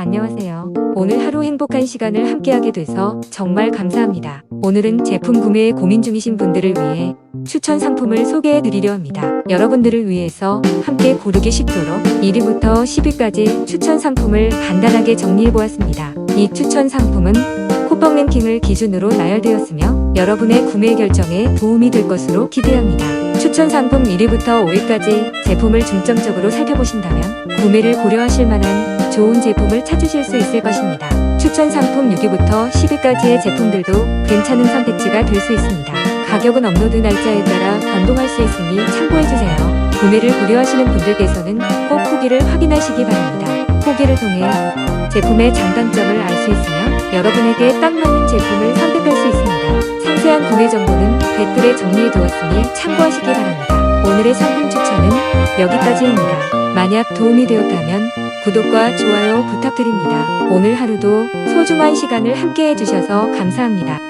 안녕하세요. 오늘 하루 행복한 시간을 함께하게 돼서 정말 감사합니다. 오늘은 제품 구매에 고민 중이신 분들을 위해 추천 상품을 소개해 드리려 합니다. 여러분들을 위해서 함께 고르기 쉽도록 1위부터 10위까지 추천 상품을 간단하게 정리해 보았습니다. 이 추천 상품은 쿠팡 랭킹을 기준으로 나열되었으며 여러분의 구매 결정에 도움이 될 것으로 기대합니다. 추천 상품 1위부터 5위까지 제품을 중점적으로 살펴보신다면 구매를 고려하실 만한 좋은 제품을 찾으실 수 있을 것입니다. 추천 상품 6위부터 10위까지의 제품들도 괜찮은 선택지가 될 수 있습니다. 가격은 업로드 날짜에 따라 변동할 수 있으니 참고해주세요. 구매를 고려하시는 분들께서는 꼭 후기를 확인하시기 바랍니다. 후기를 통해 제품의 장단점을 알 수 있으며 여러분에게 딱 맞는 제품을 선택할 수 있습니다. 상세한 구매 정보는 댓글에 정리해 두었으니 참고하시기 바랍니다. 오늘의 상품 추천은 여기까지입니다. 만약 도움이 되었다면 구독과 좋아요 부탁드립니다. 오늘 하루도 소중한 시간을 함께 해주셔서 감사합니다.